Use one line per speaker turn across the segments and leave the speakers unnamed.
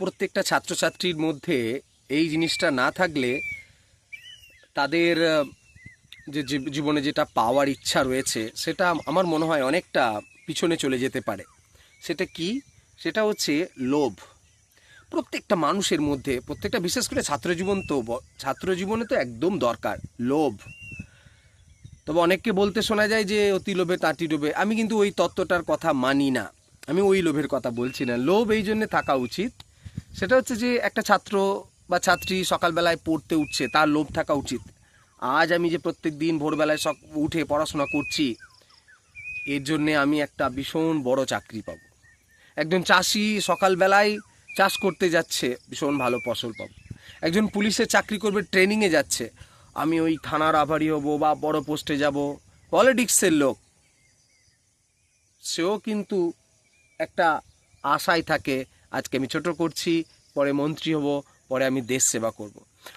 প্রত্যেকটা ছাত্রছাত্রীর মধ্যে এই জিনিসটা না থাকলে তাদের যে জীবনে যেটা পাওয়ার ইচ্ছা রয়েছে, সেটা আমার মনে হয় অনেকটা পিছনে চলে যেতে পারে। সেটা কি? সেটা হচ্ছে লোভ। প্রত্যেকটা মানুষের মধ্যে, প্রত্যেকটা, বিশেষ করে ছাত্রজীবন তো ছাত্রজীবনে তো একদম দরকার, লোভ। তবে অনেককে বলতে শোনা যায় যে, অতি লোভে তাঁতি ডোবে। আমি কিন্তু ওই তত্ত্বটার কথা মানি না। আমি ওই লোভের কথা বলছি না। লোভ এই জন্যে থাকা উচিত সেটা হচ্ছে যে একটা ছাত্র বা ছাত্রী সকালবেলায় পড়তে উঠছে, তার লোভ থাকা উচিত। আজ আমি যে প্রত্যেক দিন ভোরবেলায় সক উঠে পড়াশোনা করছি, এর জন্যে আমি একটা ভীষণ বড় চাকরি পাবো। একজন চাষি সকালবেলায় চাষ করতে যাচ্ছে, ভীষণ ভালো ফসল পাবো। একজন পুলিশের চাকরি করবে ট্রেনিংয়ে যাচ্ছে, আমি ওই থানার আভারি হব বা বড় পোস্টে যাব। পলিটিক্সের লোক, সেও কিন্তু একটা আশায় থাকে আজকে আমি ছোট করছি, পরে মন্ত্রী হব, পরে আমি দেশ সেবা করব।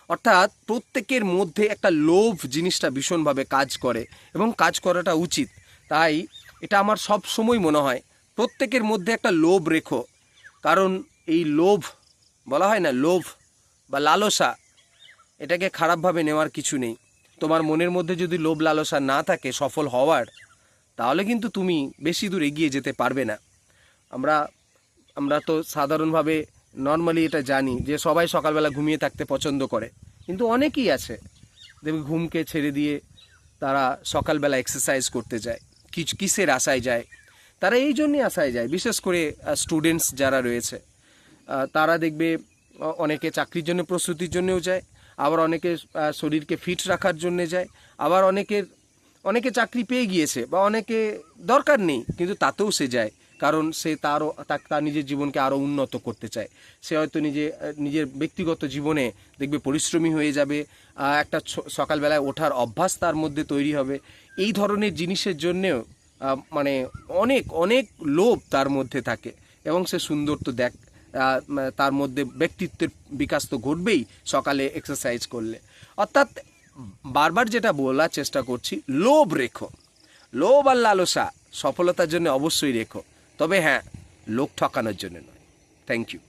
অর্থাৎ প্রত্যেকের মধ্যে একটা লোভ জিনিসটা ভীষণভাবে কাজ করে এবং কাজ করাটা উচিত। তাই এটা আমার সব সময় মনে হয়, প্রত্যেকের মধ্যে একটা লোভ রেখো। কারণ এই লোভ, বলা হয় না লোভ বা লালসা, এটাকে খারাপভাবে নেওয়ার কিছু নেই। তোমার মনের মধ্যে যদি লোভ লালসা না থাকে, সফল হওয়ার, তাহলে কিন্তু তুমি বেশি দূর এগিয়ে যেতে পারবে না। আমরা আমরা তো সাধারণভাবে নর্মালি এটা জানি যে সবাই সকালবেলা ঘুমিয়ে থাকতে পছন্দ করে। কিন্তু অনেকেই আছে, দেখবে ঘুমকে ছেড়ে দিয়ে তারা সকালবেলা এক্সারসাইজ করতে যায়। কিসের আশায় যায়? তারা এই জন্যই আশায় যায়, বিশেষ করে স্টুডেন্টস যারা রয়েছে তারা দেখবে অনেকে চাকরির জন্য প্রস্তুতির জন্যও যায়, আবার অনেকে শরীরকে ফিট রাখার জন্য যায়, আবার অনেকের, অনেকে চাকরি পেয়ে গিয়েছে বা অনেকে দরকার নেই, কিন্তু তাতেও সে যায়। কারণ সে তারও তার নিজের জীবনকে আরও উন্নত করতে চায়। সে হয়তো নিজে নিজের ব্যক্তিগত জীবনে দেখবে পরিশ্রমী হয়ে যাবে একটা সকালবেলায় ওঠার অভ্যাস তার মধ্যে তৈরি হবে। এই ধরনের জিনিসের জন্যেও মানে অনেক অনেক লোভ তার মধ্যে থাকে এবং সে সুন্দর তো দেখ তার মধ্যে ব্যক্তিত্বের বিকাশ তো ঘটবেই সকালে এক্সারসাইজ করলে। অর্থাৎ বারবার যেটা বলার চেষ্টা করছি, লোভ রেখো। লোভ আর লালসা সফলতার জন্য অবশ্যই রেখো। তবে হ্যাঁ লোক ঠকানোর জন্য নয়। Thank you